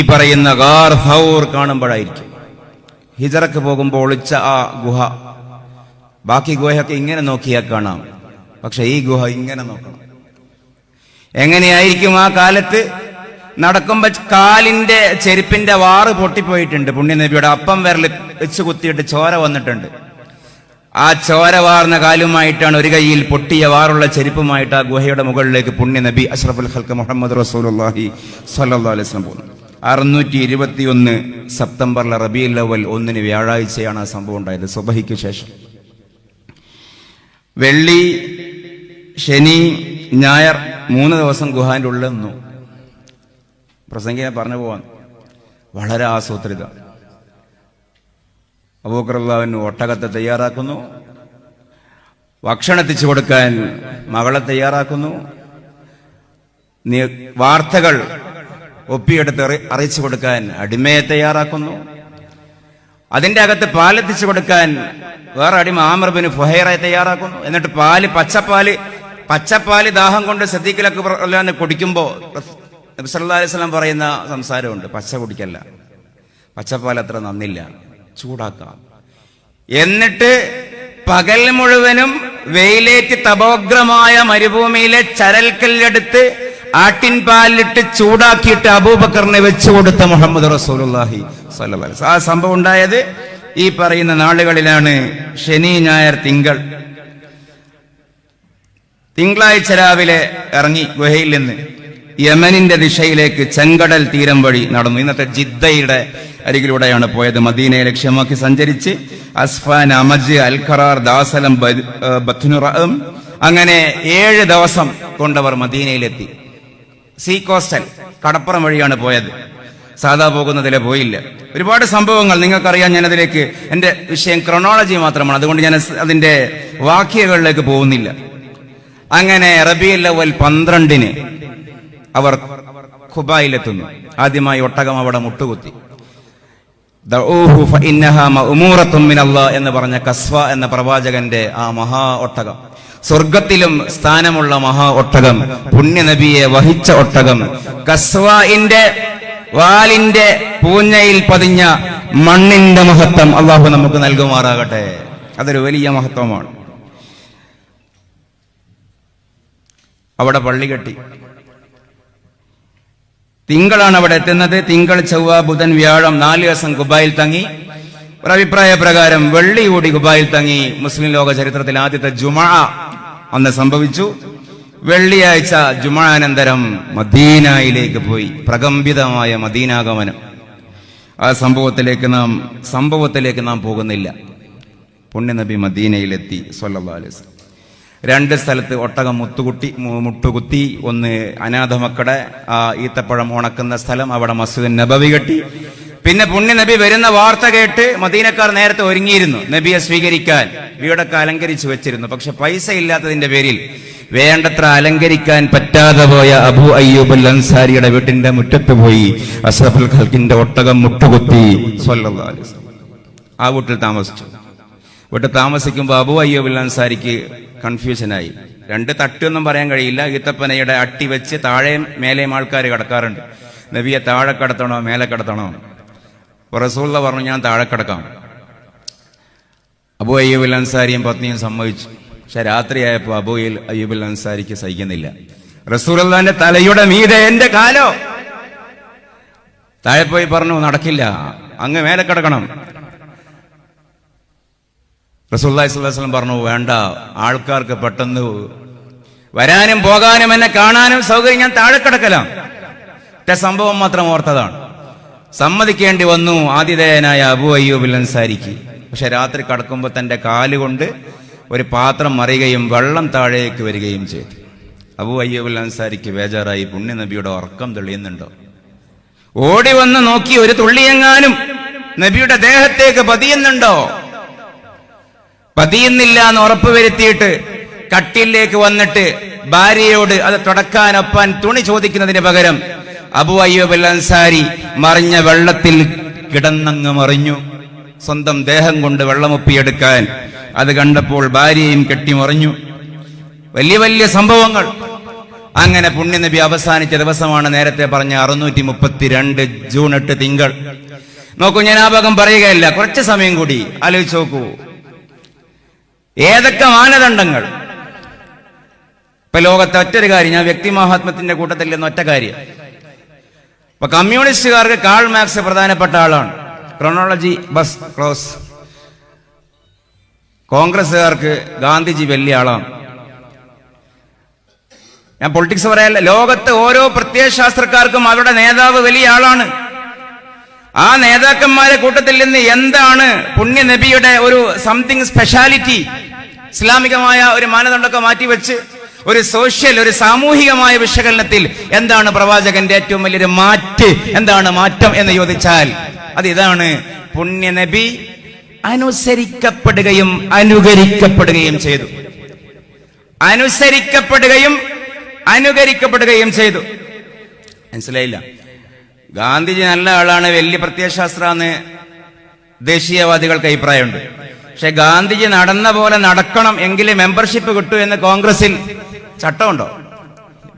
ഈ പറയുന്ന ഗാർ ഫൗർ കാണുമ്പോഴായിരിക്കും. ഹിജറക്ക് പോകുമ്പോൾ ഒളിച്ച ആ ഗുഹ. ബാക്കി ഗുഹയൊക്കെ ഇങ്ങനെ നോക്കിയാൽ കാണാം. പക്ഷെ ഈ ഗുഹ ഇങ്ങനെ നോക്കണം. എങ്ങനെയായിരിക്കും ആ കാലത്ത്? നടക്കുമ്പോ കാലിന്റെ ചെരുപ്പിന്റെ വാറ് പൊട്ടിപ്പോയിട്ടുണ്ട്. പുണ്യനബിയുടെ അപ്പം വിരൽ വെച്ച് കുത്തിയിട്ട് ചോര വന്നിട്ടുണ്ട്. ആ ചോര വാർന്ന കാലുമായിട്ടാണ് ഒരു കൈയിൽ പൊട്ടിയ വാറുള്ള ചെരുപ്പുമായിട്ട് ആ ഗുഹയുടെ മുകളിലേക്ക് പുണ്യനബി അഷ്റഫുൽ ഹൽക്ക് മുഹമ്മദ് റസൂലുള്ളാഹി സ്വല്ലല്ലാഹു അലൈഹി വസല്ലം പോകുന്നു അറുന്നൂറ്റി ഇരുപത്തിയൊന്ന് സെപ്റ്റംബറിലെ റബിയൽ അവൽ ഒന്നിന് വ്യാഴാഴ്ചയാണ് ആ സംഭവം ഉണ്ടായത് സുബഹിക്ക് ശേഷം. വെള്ളി ശനി ഞായർ മൂന്ന് ദിവസം ഗുഹാന്റെ ഉള്ളിൽ നിന്നു. പ്രസംഗിനെ പറഞ്ഞു പോവാൻ. വളരെ ആസൂത്രിത. അബൂക്കറുള്ളവൻ ഒട്ടകത്തെ തയ്യാറാക്കുന്നു. ഭക്ഷണം എത്തിച്ചു കൊടുക്കാൻ മകളെ തയ്യാറാക്കുന്നു. വാർത്തകൾ ഒപ്പിയെടുത്ത് അറി- അറിയിച്ചു കൊടുക്കാൻ അടിമയെ തയ്യാറാക്കുന്നു. അതിന്റെ അകത്ത് പാലെത്തിച്ചു കൊടുക്കാൻ വേറെ അടിമ ആമർബിന് ഫുഹൈറെ തയ്യാറാക്കുന്നു. എന്നിട്ട് പാൽ പച്ചപ്പാൽ പച്ചപ്പാൽ ദാഹം കൊണ്ട് സദ്യക്കിലൊക്കെ കുടിക്കുമ്പോ കുടിക്കുമ്പോൾ സ്വലം പറയുന്ന സംസാരമുണ്ട്. പച്ച കുടിക്കല്ല. പച്ചപ്പാൽ അത്ര നന്നില്ല. ചൂടാക്കാം. എന്നിട്ട് പകൽ മുഴുവനും വെയിലേറ്റ് തപോഗ്രമായ മരുഭൂമിയിലെ ചരൽക്കല്ലെടുത്ത് ആട്ടിൻ പാലിട്ട് ചൂടാക്കിയിട്ട് അബൂബക്കറിനെ വെച്ചു കൊടുത്ത മുഹമ്മദ് വസല്ലം. ആ സംഭവം ഉണ്ടായത് ഈ പറയുന്ന നാളുകളിലാണ് ശനി ഞായർ തിങ്കൾ. തിങ്കളാഴ്ച രാവിലെ ഇറങ്ങി ഗുഹയിൽ നിന്ന് യമനിന്റെ ദിശയിലേക്ക് ചെങ്കടൽ തീരം വഴി നടന്നു. ഇന്നത്തെ ജിദ്ദയുടെ അരികിലൂടെയാണ് പോയത്. മദീനയെ ലക്ഷ്യമാക്കി സഞ്ചരിച്ച് അസ്ഫാൻ അമജ് അൽഖറാർ ദാസലം ബ- ഏഹ് അങ്ങനെ ഏഴ് ദിവസം കൊണ്ടവർ മദീനയിലെത്തി. സീ കോസ്റ്റൽ കടപ്പുറം വഴിയാണ് പോയത്. സാധാ പോകുന്നതിലെ പോയില്ല. ഒരുപാട് സംഭവങ്ങൾ നിങ്ങൾക്കറിയാം ഞാൻ അതിലേക്ക് എന്റെ വിഷയം ക്രൊണോളജി മാത്രമാണ്. അതുകൊണ്ട് ഞാൻ അതിന്റെ വാക്യകളിലേക്ക് പോകുന്നില്ല. അങ്ങനെ റബിയുൽ അവൽ പന്ത്രണ്ടിന് അവർ ഖുബായിലെത്തുന്നു. ആദ്യമായി ഒട്ടകം അവിടെ മുട്ടുകുത്തി. എന്ന് പറഞ്ഞ കസ്വ എന്ന പ്രവാചകന്റെ ആ മഹാ ഒട്ടകം. സ്വർഗത്തിലും സ്ഥാനമുള്ള മഹാ ഒട്ടകം പുണ്യനബിയെ വഹിച്ച ഒട്ടകം. കസ്വാഇന്റെ വാലിന്റെ പൂഞ്ഞയിൽ പതിഞ്ഞ മണ്ണിന്റെ മഹത്വം അള്ളാഹു നമുക്ക് നൽകുമാറാകട്ടെ. അതൊരു വലിയ മഹത്വമാണ്. അവിടെ പള്ളി കെട്ടി. തിങ്കളാണ് അവിടെ എത്തുന്നത്. തിങ്കൾ ചൊവ്വ ബുധൻ വ്യാഴം നാല് ദിവസം ഗുബായിൽ തങ്ങി. ഒരു അഭിപ്രായ പ്രകാരം വെള്ളി കൂടി ഗുബായിൽ തങ്ങി മുസ്ലിം ലോക ചരിത്രത്തിൽ ആദ്യത്തെ ജുമാ അന്ന് സംഭവിച്ചു. വെള്ളിയാഴ്ച ജുമാനന്തരം മദീനയിലേക്ക് പോയി. പ്രകമ്പിതമായ മദീനാഗമനം. ആ സംഭവത്തിലേക്ക് നാം സംഭവത്തിലേക്ക് നാം പോകുന്നില്ല. പുണ്യനബി മദീനയിലെത്തി അലൈഹി രണ്ട് സ്ഥലത്ത് ഒട്ടകം മുത്തുകുട്ടി മുട്ടുകുത്തി ഒന്ന് അനാഥ മക്കളുടെ ആ ഈത്തപ്പഴം ഉണക്കുന്ന സ്ഥലം അവിടെ മസ്ജിദ് നബവി കെട്ടി. പിന്നെ പുണ്യ നബി വരുന്ന വാർത്ത കേട്ട് മദീനക്കാർ നേരത്തെ ഒരുങ്ങിയിരുന്നു. നബിയെ സ്വീകരിക്കാൻ. വീടൊക്കെ അലങ്കരിച്ചു വെച്ചിരുന്നു. പക്ഷെ പൈസ ഇല്ലാത്തതിന്റെ പേരിൽ വേണ്ടത്ര അലങ്കരിക്കാൻ പറ്റാതെ പോയ അബു അയ്യൂബ് അൻസാരിയുടെ വീട്ടിന്റെ മുറ്റത്ത് പോയി അഷ്റഫുൽ ഖൽക്കിന്റെ ഒട്ടകം മുട്ടുകുത്തി. ആ വീട്ടിൽ താമസിച്ചു. വീട്ടിൽ താമസിക്കുമ്പോൾ അബു അയ്യൂബ് അൻസാരിക്ക് കൺഫ്യൂഷനായി. രണ്ട് തട്ടൊന്നും പറയാൻ കഴിയില്ല. ഈത്തപ്പനയുടെ അട്ടി വെച്ച് താഴെയും മേലെയും ആൾക്കാർ കിടക്കാറുണ്ട്. നബിയെ താഴെ കിടത്തണോ മേലെ കിടത്തണോ? റസൂള്ള പറഞ്ഞു ഞാൻ താഴെ കിടക്കാം. അബു അയ്യൂബുൽ അൻസാരിയും പത്നിയും സമ്മതിച്ചു. പക്ഷെ രാത്രിയായപ്പോൾ അബു അയ്യൂബുൽ അൻസാരിക്ക് സഹിക്കുന്നില്ല. റസൂലുള്ളാന്റെ തലയുടെ മീതെ എന്റെ കാലോ? താഴെ പോയി പറഞ്ഞു നടക്കില്ല. അങ്ങ് മേലെ കിടക്കണം. റസൂല്ലായി സ്വലം പറഞ്ഞു വേണ്ട. ആൾക്കാർക്ക് പെട്ടെന്ന് വരാനും പോകാനും എന്നെ കാണാനും സൗകര്യം ഞാൻ താഴെ കിടക്കലാം. സംഭവം മാത്രം ഓർത്തതാണ്. സമ്മതിക്കേണ്ടി വന്നു ആതിഥേയനായ അബു അയ്യൂബിൽ അൻസാരിക്ക്. പക്ഷെ രാത്രി കടക്കുമ്പോൾ തന്റെ കാലുകൊണ്ട് ഒരു പാത്രം മറിയുകയും വെള്ളം താഴേക്ക് വരികയും ചെയ്തു. അബു അയ്യൂബിൽ അൻസാരിക്ക് ബേജാറായി പുണ്യനബിയുടെ ഉറക്കം തെളിയുന്നുണ്ടോ? ഓടി വന്ന് നോക്കി ഒരു തുള്ളിയെങ്ങാനും നബിയുടെ ദേഹത്തേക്ക് പതിയുന്നുണ്ടോ? പതിയുന്നില്ല എന്ന് ഉറപ്പുവരുത്തിയിട്ട് കട്ടിലേക്ക് വന്നിട്ട് ഭാര്യയോട് അത് തുടക്കാനൊപ്പാൻ തുണി ചോദിക്കുന്നതിന് പകരം അബു അയ്യൂബ് അൻസാരി മറിഞ്ഞ വെള്ളത്തിൽ കിടന്നങ്ങ് മറിഞ്ഞു. സ്വന്തം ദേഹം കൊണ്ട് വെള്ളമൊപ്പിയെടുക്കാൻ അത് കണ്ടപ്പോൾ ഭാര്യയും കെട്ടിമറിഞ്ഞു വലിയ വലിയ സംഭവങ്ങൾ. അങ്ങനെ പുണ്യനബി അവസാനിച്ച ദിവസമാണ് നേരത്തെ പറഞ്ഞ അറുന്നൂറ്റി മുപ്പത്തിരണ്ട് ജൂൺ എട്ട് തിങ്കൾ. നോക്കൂ ഞാൻ ആ ഭാഗം പറയുകയല്ല കുറച്ച് സമയം കൂടി ആലോചിച്ച് നോക്കൂ. ഏതൊക്കെ മാനദണ്ഡങ്ങൾ? ഇപ്പൊ ലോകത്തെ ഒറ്റൊരു കാര്യം ഞാൻ വ്യക്തിമഹാത്മത്തിന്റെ കൂട്ടത്തിൽ നിന്ന് ഒറ്റ കാര്യം. ഇപ്പൊ കമ്മ്യൂണിസ്റ്റുകാർക്ക് കാൾ മാക്സ് പ്രധാനപ്പെട്ട ആളാണ്. Chronology bus close. കോൺഗ്രസ്സുകാർക്ക് ഗാന്ധിജി വലിയ ആളാണ്. ഞാൻ പൊളിറ്റിക്സ് പറയാല്ല ലോകത്ത് ഓരോ പ്രത്യയശാസ്ത്രക്കാർക്കും അവരുടെ നേതാവ് വലിയ ആളാണ്. ആ നേതാക്കന്മാരെ കൂട്ടത്തിൽ നിന്ന് എന്താണ് പുണ്യ നബിയുടെ ഒരു സംതിങ് സ്പെഷ്യാലിറ്റി ഇസ്ലാമികമായ ഒരു മാനദണ്ഡമൊക്കെ മാറ്റിവെച്ച് ഒരു സോഷ്യൽ ഒരു സാമൂഹികമായ വിശകലനത്തിൽ എന്താണ് പ്രവാചകന്റെ ഏറ്റവും വലിയൊരു മാറ്റ്? എന്താണ് മാറ്റം എന്ന് ചോദിച്ചാൽ അത് ഇതാണ്. പുണ്യനബി അനുസരിക്കപ്പെടുകയും അനുകരിക്കപ്പെടുകയും ചെയ്തു. അനുസരിക്കപ്പെടുകയും അനുകരിക്കപ്പെടുകയും ചെയ്തു. മനസ്സിലായില്ല? ഗാന്ധിജി നല്ല ആളാണ് വലിയ പ്രത്യയശാസ്ത്രാന്ന് ദേശീയവാദികൾക്ക് അഭിപ്രായമുണ്ട്. പക്ഷെ ഗാന്ധിജി നടന്ന പോലെ നടക്കണം എങ്കിലേ മെമ്പർഷിപ്പ് കിട്ടൂ എന്ന് കോൺഗ്രസിൽ ചട്ടമുണ്ടോ?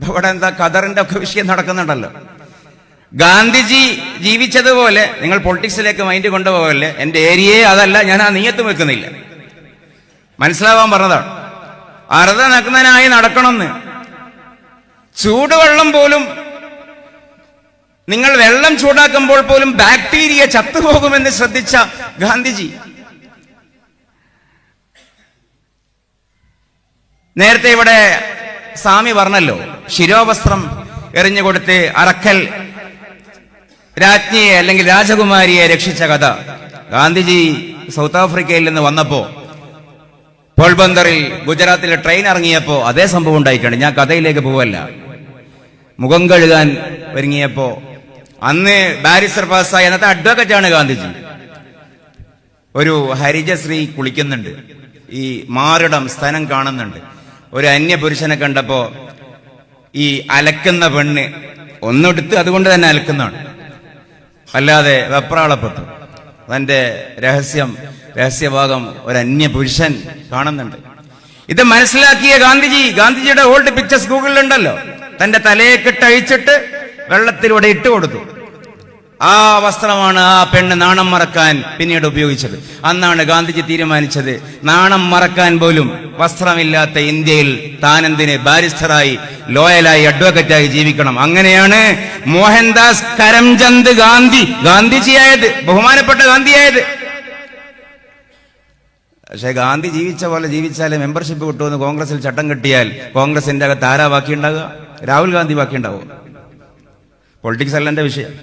ഇവിടെ എന്താ ഖദറിന്റെ ഒക്കെ വിഷയം നടക്കുന്നുണ്ടല്ലോ. ഗാന്ധിജി ജീവിച്ചതുപോലെ നിങ്ങൾ പൊളിറ്റിക്സിലേക്ക് മൈൻഡ് കൊണ്ടുപോകല്ലേ? എന്റെ ഏരിയയെ അതല്ല ഞാൻ ആ നീയത്ത് വെക്കുന്നില്ല. മനസ്സിലാവാൻ പറഞ്ഞതാണ്. അറുത നഗ്നനായി നടക്കണമെന്ന്. ചൂടുവെള്ളം പോലും നിങ്ങൾ വെള്ളം ചൂടാക്കുമ്പോൾ പോലും ബാക്ടീരിയ ചത്തുപോകുമെന്ന് ശ്രദ്ധിച്ച ഗാന്ധിജി. നേരത്തെ ഇവിടെ സ്വാമി പറഞ്ഞല്ലോ ശിരോവസ്ത്രം എറിഞ്ഞുകൊടുത്ത് അറക്കൽ രാജ്ഞിയെ അല്ലെങ്കിൽ രാജകുമാരിയെ രക്ഷിച്ച കഥ. ഗാന്ധിജി സൗത്ത് ആഫ്രിക്കയിൽ നിന്ന് വന്നപ്പോ പോൾബന്ദറിൽ ഗുജറാത്തിലെ ട്രെയിൻ ഇറങ്ങിയപ്പോ അതേ സംഭവം ഉണ്ടായിട്ടുണ്ട്. ഞാൻ കഥയിലേക്ക് പോവല്ല. മുഖം കഴുകാൻ ഒരുങ്ങിയപ്പോ അന്ന് ബാരിസ്റ്റർ പാസ്സായ. അന്നത്തെ അഡ്വക്കറ്റ് ആണ് ഗാന്ധിജി. ഒരു ഹരിജശ്രീ കുളിക്കുന്നുണ്ട്. ഈ മാറിടം സ്ഥലം കാണുന്നുണ്ട്. ഒരു അന്യപുരുഷനെ കണ്ടപ്പോ ഈ അലക്കുന്ന പെണ്ണ് ഒന്നെടുത്ത് അതുകൊണ്ട് തന്നെ അലക്കുന്നതാണ് അല്ലാതെ വെപ്രാളപ്പെട്ടു. തന്റെ രഹസ്യം രഹസ്യഭാഗം ഒരു അന്യപുരുഷൻ കാണുന്നുണ്ട്. ഇത് മനസ്സിലാക്കിയ ഗാന്ധിജി ഗാന്ധിജിയുടെ ഓൾഡ് പിക്ചേഴ്സ് ഗൂഗിളിലുണ്ടല്ലോ. തന്റെ തലയെ കെട്ടഴിച്ചിട്ട് വെള്ളത്തിലൂടെ ഇട്ട് കൊടുത്തു. ആ വസ്ത്രമാണ് ആ പെണ്ണ് നാണം മറക്കാൻ പിന്നീട് ഉപയോഗിച്ചത്. അന്നാണ് ഗാന്ധിജി തീരുമാനിച്ചത് നാണം മറക്കാൻ പോലും വസ്ത്രമില്ലാത്ത ഇന്ത്യയിൽ താനെന്തിന് ബാരിസ്റ്ററായി ലോയലായി അഡ്വക്കറ്റായി ജീവിക്കണം. അങ്ങനെയാണ് മോഹൻദാസ് കരംചന്ദ് ഗാന്ധി ഗാന്ധിജിയായത് ബഹുമാനപ്പെട്ട ഗാന്ധിയായത്. പക്ഷെ ഗാന്ധി ജീവിച്ച പോലെ ജീവിച്ചാലേ മെമ്പർഷിപ്പ് കിട്ടുമെന്ന് കോൺഗ്രസിൽ ചട്ടം കിട്ടിയാൽ കോൺഗ്രസിന്റെ അകത്ത് ആരാ ബാക്കി ഉണ്ടാകുക രാഹുൽ ഗാന്ധി ബാക്കി ഉണ്ടാവും. പൊളിറ്റിക്സ് അല്ല എന്റെ വിഷയം.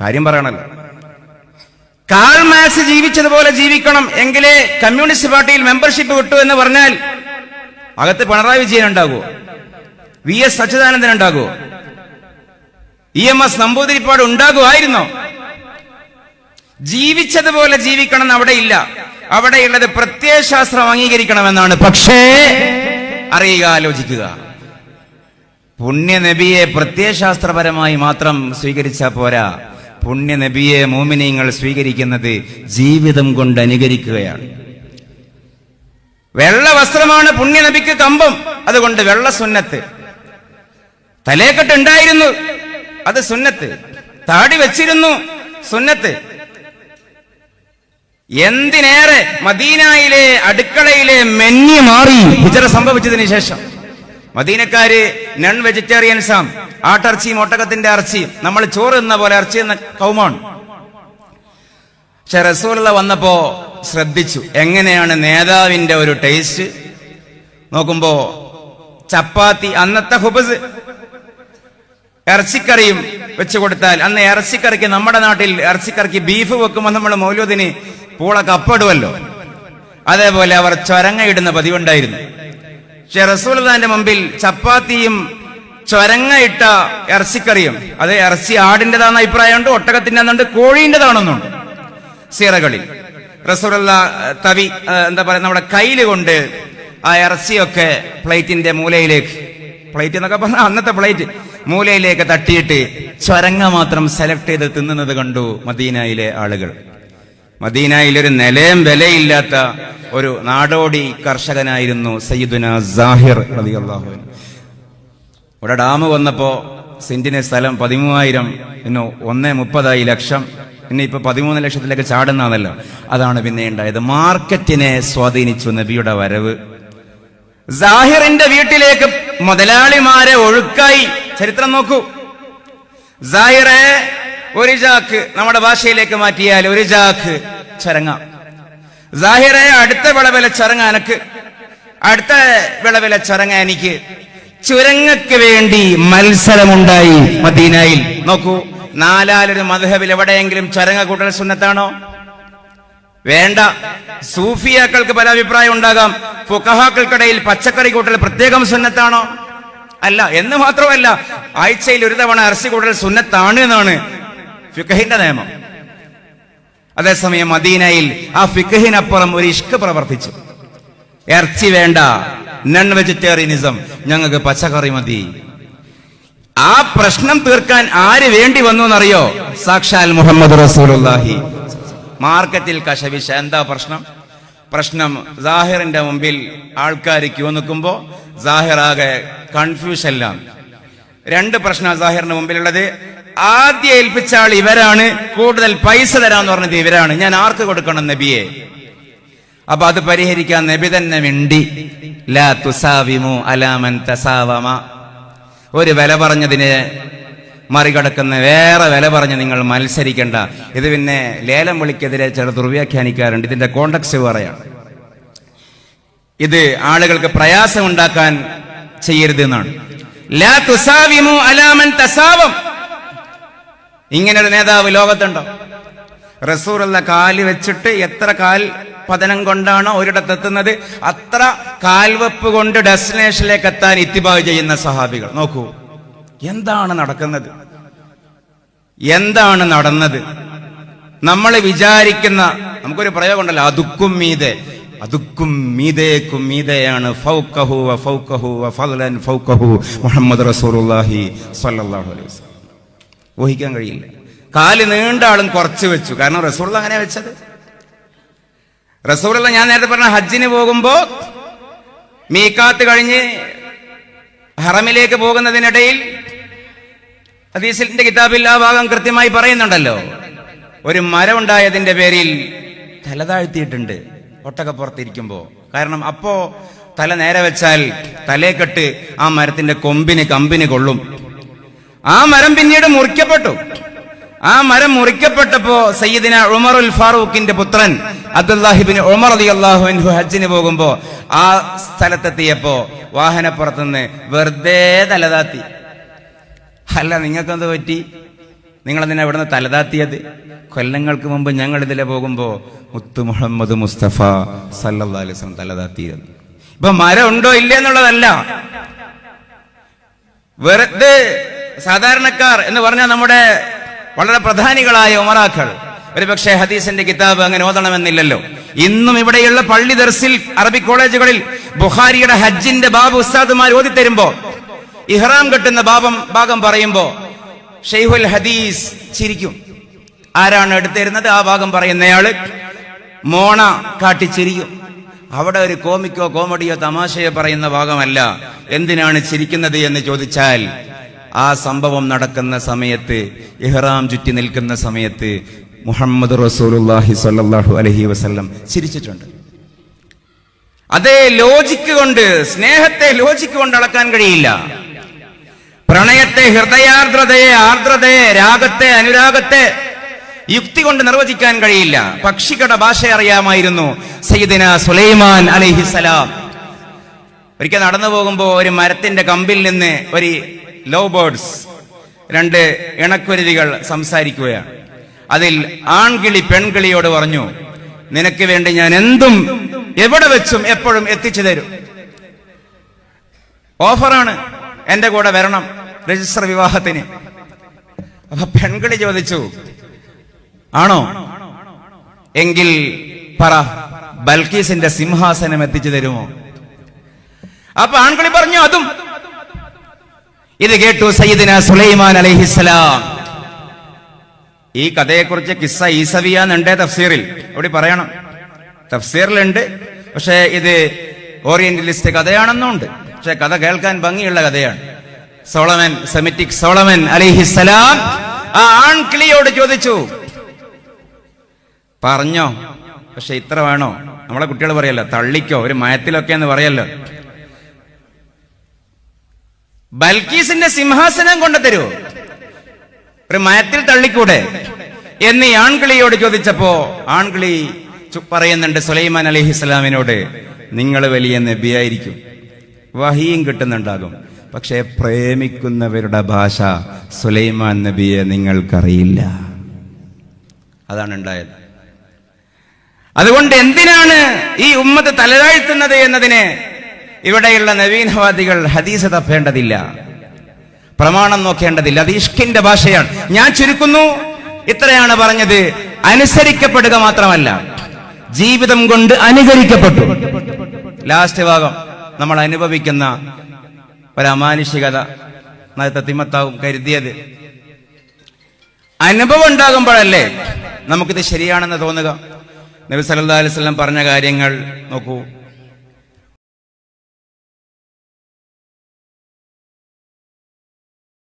കാര്യം പറയണല്ലോ. കാൾ മാക്സ് ജീവിച്ചതുപോലെ ജീവിക്കണം എങ്കിലേ കമ്മ്യൂണിസ്റ്റ് പാർട്ടിയിൽ മെമ്പർഷിപ്പ് കിട്ടൂ എന്ന് പറഞ്ഞാൽ അകത്ത് പിണറായി വിജയൻ ഉണ്ടാകുമോ വി എസ് സച്ചിദാനന്ദൻ ഉണ്ടാകുമോ ഇ എം എസ് നമ്പൂതിരിപ്പാട് ഉണ്ടാകുമായിരുന്നോ? ജീവിച്ചതുപോലെ ജീവിക്കണം അവിടെ ഇല്ല. അവിടെയുള്ളത് പ്രത്യയശാസ്ത്രം അംഗീകരിക്കണമെന്നാണ്. പക്ഷേ അറിയുക ആലോചിക്കുക. പുണ്യനബിയെ പ്രത്യയശാസ്ത്രപരമായി മാത്രം സ്വീകരിച്ചാൽ പോരാ. പുണ്യനബിയെ മോമിനിയങ്ങൾ സ്വീകരിക്കുന്നത് ജീവിതം കൊണ്ട് അനുകരിക്കുകയാണ്. വെള്ള വസ്ത്രമാണ് പുണ്യ നബിക്ക് കമ്പം അതുകൊണ്ട് വെള്ള സുന്നത്ത് തലേക്കെട്ട് ഉണ്ടായിരുന്നു അത് സുന്നത്ത്. താടി വെച്ചിരുന്നു. സുന്നത്ത്. എന്തിനേറെ മദീനയിലെ അടുക്കളയിലെ മെന്നി മാറി ഹിജറ സംഭവിച്ചതിന് ശേഷം. മദീനക്കാര് നൺ വെജിറ്റേറിയൻസാം ആട്ടിറച്ചിയും ഒട്ടകത്തിന്റെ ഇറച്ചിയും. നമ്മൾ ചോറ് എന്ന പോലെ ഇറച്ചി എന്ന കൗമാണ് പക്ഷെ റസൂലുള്ള വന്നപ്പോ ശ്രദ്ധിച്ചു. എങ്ങനെയാണ് നേതാവിന്റെ ഒരു ടേസ്റ്റ്? നോക്കുമ്പോ ചപ്പാത്തി അന്നത്തെ ഹുബസ് ഇറച്ചിക്കറിയും വെച്ചു കൊടുത്താൽ അന്ന് ഇറച്ചിക്കറിക്ക് നമ്മുടെ നാട്ടിൽ ഇറച്ചിക്കറിക്ക് ബീഫ് വെക്കുമ്പോൾ നമ്മൾ മൗലൂദിന് പൂള കപ്പടുവല്ലോ. അതേപോലെ അവർ ചൊരങ്ങയിടുന്ന പതിവുണ്ടായിരുന്നു. പക്ഷെ റസൂൽദാന്റെ മുമ്പിൽ ചപ്പാത്തിയും ചൊരങ്ങയിട്ട ഇറച്ചിക്കറിയും. അത് ഇറച്ചി ആടിന്റെതാണെന്ന അഭിപ്രായമുണ്ട് ഒട്ടകത്തിന്റെന്നുണ്ട് കോഴീന്റെതാണെന്നുണ്ട്. സീറകളിൽ. റസൂലുള്ള തവി എന്താ പറയുക നമ്മുടെ കയ്യിൽ കൊണ്ട് ആ ഇറച്ചിയൊക്കെ പ്ലേറ്റിന്റെ മൂലയിലേക്ക് പ്ലേറ്റ് എന്നൊക്കെ പറഞ്ഞാൽ അന്നത്തെ പ്ലേറ്റ് മൂലയിലേക്ക് തട്ടിയിട്ട് ചൊരങ്ങ മാത്രം സെലക്ട് ചെയ്ത് തിന്നുന്നത് കണ്ടു മദീനയിലെ ആളുകൾ. മദീനയിലൊരു നിലയും വിലയില്ലാത്ത ഒരു നാടോടി കർഷകനായിരുന്നു സയ്യിദുന സാഹിർ റളിയല്ലാഹു അൻഹു. ഇവിടെ ഡാം വന്നപ്പോ സെന്റിന് സ്ഥലം പതിമൂവായിരം പിന്നെ ഒന്നേ മുപ്പതായി ലക്ഷം. പിന്നെ ഇപ്പൊ പതിമൂന്ന് ലക്ഷത്തിലേക്ക് ചാടുന്നതാണല്ലോ. അതാണ് പിന്നെ ഉണ്ടായത്. മാർക്കറ്റിനെ സ്വാധീനിച്ചു നബിയുടെ വരവ്. ജാഹിറിന്റെ വീട്ടിലേക്ക് മുതലാളിമാരെ ഒഴുക്കായി. ചരിത്രം നോക്കൂ. ജാഹിറെ ഒരു ചാക്ക് നമ്മുടെ ഭാഷയിലേക്ക് മാറ്റിയാൽ ഒരു ചാക്ക് ചരങ്ങ. ജാഹിറെ അടുത്ത വിളവില ചരങ്ങ എനക്ക് അടുത്ത വിളവില ചരങ്ങ എനിക്ക്. ചുരങ്ങക്ക് വേണ്ടി മത്സരമുണ്ടായി മദീനയിൽ. നോക്കൂ നാലാലൊരു മധുഹബിൽ എവിടെയെങ്കിലും ചരങ്ങ കൂട്ടൽ സുന്നത്താണോ? വേണ്ട. സൂഫിയാക്കൾക്ക് പല അഭിപ്രായം ഉണ്ടാകാം. ഫുക്കഹാക്കൾക്കിടയിൽ പച്ചക്കറി കൂട്ടൽ പ്രത്യേകം സുന്നത്താണോ? അല്ല എന്ന് മാത്രമല്ല ആഴ്ചയിൽ ഒരു തവണ ഇറച്ചി കൂട്ടൽ സുന്നത്താണ് എന്നാണ് ഫിഖഹിന്റെ നിയമം. അതേസമയം മദീനയിൽ ആ ഫിഖഹിനപ്പുറം ഒരു ഇഷ്ക് പ്രവർത്തിച്ചു. ഇറച്ചി വേണ്ട. നൺ വെജിറ്റേറിയനിസം ഞങ്ങൾക്ക് പച്ചക്കറി മതി. ആ പ്രശ്നം തീർക്കാൻ ആര് വേണ്ടി വന്നു എന്നറിയോ സാക്ഷാൽ മുഹമ്മദ് റസൂലുള്ളാഹി. മാർക്കറ്റിൽ കശവിശ എന്താ പ്രശ്നം? പ്രശ്നം ജാഹിറിന്റെ മുമ്പിൽ ആൾക്കാർ ക്യൂ നിൽക്കുമ്പോ കൺഫ്യൂഷൻ എല്ലാം രണ്ട് പ്രശ്നം ജാഹിറിന്റെ മുമ്പിലുള്ളത്. ആദ്യം ഏൽപ്പിച്ച ആൾ ഇവരാണ്. കൂടുതൽ പൈസ തരാന്ന് പറഞ്ഞത് ഇവരാണ്. ഞാൻ ആർക്ക് കൊടുക്കണം നബിയെ? അപ്പൊ അത് പരിഹരിക്കാൻ നബി തന്നെ മിണ്ടി. ലാ തുസാവിമു അലാമൻ തസാവമ. ഒരു വില പറഞ്ഞതിന് മറികടക്കുന്ന വേറെ വില പറഞ്ഞ് നിങ്ങൾ മത്സരിക്കണ്ട. ഇത് പിന്നെ ലേലം വിളിക്കെതിരെ ചില ദുർവ്യാഖ്യാനിക്കാറുണ്ട്. ഇതിന്റെ കോണ്ടക്സ് പറയാണ് ഇത് ആളുകൾക്ക് പ്രയാസം ഉണ്ടാക്കാൻ ചെയ്യരുത് എന്നാണ്. ലാ തുസാവിമു അലാമൻ തസാവം. ഇങ്ങനെ ഒരു നേതാവ് ലോകത്തുണ്ടോ? റസൂറുള്ള കാൽ വെച്ചിട്ട് എത്ര കാൽ പതനം കൊണ്ടാണോ ഒരിടത്തെത്തുന്നത് അത്ര കാൽവെപ്പ് കൊണ്ട് ഡെസ്റ്റിനേഷനിലേക്ക് എത്താൻ ഇത്തിബാഗ് ചെയ്യുന്ന സഹാബികൾ. നോക്കൂ. എന്താണ് നടക്കുന്നത്? എന്താണ് നടന്നത്? നമ്മൾ വിചാരിക്കുന്ന നമുക്കൊരു പ്രയോഗമുണ്ടല്ലോ അതുക്കും മീതെ. അതുക്കും മീതേക്കും മീതയാണ്. മുഹമ്മദ് റസൂലുള്ളാഹി അലൈഹി വസല്ലം. ഊഹിക്കാൻ കഴിയില്ല. കാൽ നീണ്ട ആളും കുറച്ച് വെച്ചു. കാരണം റസൂൾ അങ്ങനെ വെച്ചത്. റസൂള്ള ഞാൻ നേരത്തെ പറഞ്ഞ ഹജ്ജിന് പോകുമ്പോ മീക്കാത്ത് കഴിഞ്ഞ് ഹറമിലേക്ക് പോകുന്നതിനിടയിൽ ഹദീസിന്റെ കിതാബിൽ ആ ഭാഗം കൃത്യമായി പറയുന്നുണ്ടല്ലോ. ഒരു മരം ഉണ്ടായതിന്റെ പേരിൽ തല താഴ്ത്തിയിട്ടുണ്ട്. ഒട്ടകപ്പുറത്തിരിക്കുമ്പോ കാരണം അപ്പോ തല നേരെ വെച്ചാൽ തലേക്കെട്ട് ആ മരത്തിന്റെ കൊമ്പിന് കമ്പിന് കൊള്ളും. ആ മരം പിന്നീട് മുറിക്കപ്പെട്ടു. ആ മരം മുറിക്കപ്പെട്ടപ്പോ സയ്യിദിന ഉമറുൽ ഫാറൂഖിന്റെ പുത്രൻ അബ്ദുല്ലാഹിബിന് ഉമർ അലി അള്ളാഹു അൻഹു ഹജ്ജിന് പോകുമ്പോ ആ സ്ഥലത്തെത്തിയപ്പോ വാഹനപ്പുറത്തുനിന്ന് വെറുതെ തലതാത്തി. അല്ല നിങ്ങൾക്കെന്ത് പറ്റി? നിങ്ങൾ എന്തിനാ ഇവിടുന്ന് തലതാത്തിയത്? കൊല്ലങ്ങൾക്ക് മുമ്പ് ഞങ്ങൾ ഇതിലെ പോകുമ്പോ മുത്തു മുഹമ്മദ് മുസ്തഫ വസല്ലം തലതാത്തിയത്. ഇപ്പൊ മരം ഉണ്ടോ ഇല്ല എന്നുള്ളതല്ല. വെറുതെ സാധാരണക്കാർ എന്ന് പറഞ്ഞാൽ നമ്മുടെ വളരെ പ്രധാനികളായ ഉമറാക്കൾ. ഒരുപക്ഷെ ഹദീസിന്റെ കിതാബ് അങ്ങനെ ഓതണമെന്നില്ലല്ലോ. ഇന്നും ഇവിടെയുള്ള പള്ളി ദർസിൽ അറബി കോളേജുകളിൽ ബുഹാരിയുടെ ഹജ്ജിന്റെ ബാബു ഉസ്താദുമാർ ഓതിത്തരുമ്പോ ഇഹ്റാം കെട്ടുന്ന ബാബം ഭാഗം പറയുമ്പോ ഷെയ്ഹുൽ ഹദീസ് ചിരിക്കും. ആരാണ് എടുത്തിരുന്നത്? ആ ഭാഗം പറയുന്നയാൾ മോണ കാട്ടിച്ചിരിക്കും അവിടെ ഒരു കോമിക്കോ കോമഡിയോ തമാശയോ പറയുന്ന ഭാഗമല്ല. എന്തിനാണ് ചിരിക്കുന്നത് എന്ന് ചോദിച്ചാൽ ആ സംഭവം നടക്കുന്ന സമയത്ത് ഇഹ്റാം ചുറ്റി നിൽക്കുന്ന സമയത്ത് മുഹമ്മദ് റസൂലുള്ളാഹി സ്വല്ലല്ലാഹു അലൈഹി വസല്ലം ചിരിച്ചിട്ടുണ്ട്. അതേ ലോജിക്ക് കൊണ്ട് സ്നേഹത്തെ ലോജിക്ക് കൊണ്ട് അളക്കാൻ കഴിയില്ല. പ്രണയത്തെ ഹൃദയാർദ്രതയെ ആർദ്രതയെ രാഗത്തെ അനുരാഗത്തെ യുക്തി കൊണ്ട് നിർവചിക്കാൻ കഴിയില്ല. പക്ഷികളുടെ ഭാഷ അറിയാമായിരുന്നു സയ്യിദിന സുലൈമാൻ അലൈഹിസലാം ഒരിക്കൽ നടന്നു പോകുമ്പോൾ ഒരു മരത്തിന്റെ കമ്പിൽ നിന്ന് ഒരു ലവ് ബേർഡ്സ് രണ്ട് ഇണക്കുരുതികൾ സംസാരിക്കുകയാണ്. അതിൽ ആൺകിളി പെൺകിളിയോട് പറഞ്ഞു നിനക്ക് വേണ്ടി ഞാൻ എന്തും എവിടെ വെച്ചും എപ്പോഴും എത്തിച്ചു തരും. ഓഫറാണ് എന്റെ കൂടെ വരണം രജിസ്റ്റർ വിവാഹത്തിന്. അപ്പൊ പെൺകിളി ചോദിച്ചു ആണോ? എങ്കിൽ പറ ബൽക്കീസിന്റെ സിംഹാസനം എത്തിച്ചു തരുമോ? അപ്പൊ ആൺകിളി പറഞ്ഞു അതും. ഇത് കേട്ടു സയ്യിദിന സുലൈമാൻ അലൈഹിസ്സലാം. ഈ കഥയെക്കുറിച്ച് കിസ്സ ഈസവിയാന്നുണ്ട് തഫ്സീറിൽ. അവിടെ പറയണം? തഫ്സീറിലുണ്ട്. പക്ഷേ ഇത് ഓറിയന്റലിസ്റ്റ് കഥയാണെന്നുണ്ട്. പക്ഷെ കഥ കേൾക്കാൻ ഭംഗിയുള്ള കഥയാണ്. സോളമൻ സെമിറ്റിക് സോളമൻ അലിഹിസലാം ആ ആൺകിളിയോട് ചോദിച്ചു പറഞ്ഞോ? പക്ഷെ ഇത്ര വേണോ? നമ്മളെ കുട്ടികൾ പറയല്ലോ തള്ളിക്കോ ഒരു മയത്തിലൊക്കെ എന്ന് പറയല്ലോ. ബൽക്കീസിന്റെ സിംഹാസനം കൊണ്ടു തരൂ ഒരു മയത്തിൽ തള്ളിക്കൂടെ? എന്ന് ഈ ആൺകിളിയോട് ചോദിച്ചപ്പോ ആൺകിളി പറയുന്നുണ്ട് സുലൈമാൻ അലഹി ഇസ്ലാമിനോട് നിങ്ങൾ വലിയ നബിയായിരിക്കും. വഹിയും കിട്ടുന്നുണ്ടാകും. പക്ഷേ പ്രേമിക്കുന്നവരുടെ ഭാഷ സുലൈമാൻ നബിയെ നിങ്ങൾക്കറിയില്ല. അതാണ് ഉണ്ടായത്. അതുകൊണ്ട് എന്തിനാണ് ഈ ഉമ്മത്ത് തലതാഴ്ത്തുന്നത് എന്നതിന് ഇവിടെയുള്ള നവീനവാദികൾ ഹദീസ് തപ്പേണ്ടതില്ല. പ്രമാണം നോക്കേണ്ടതില്ല. അത് ഇഷ്കിന്റെ ഭാഷയാണ്. ഞാൻ ചുരുക്കുന്നു. ഇത്രയാണ് പറഞ്ഞത്. അനുസരിക്കപ്പെടുക മാത്രമല്ല. ജീവിതം കൊണ്ട് അനുകരിക്കപ്പെട്ടു. ലാസ്റ്റ് ഭാഗം നമ്മൾ അനുഭവിക്കുന്ന ഒരു അമാനുഷികത തിമത്താവും കരുതിയത്. അനുഭവം ഉണ്ടാകുമ്പോഴല്ലേ നമുക്കിത് ശരിയാണെന്ന് തോന്നുക. നബി സല്ലല്ലാഹു അലൈഹി വസല്ലം പറഞ്ഞ കാര്യങ്ങൾ നോക്കൂ.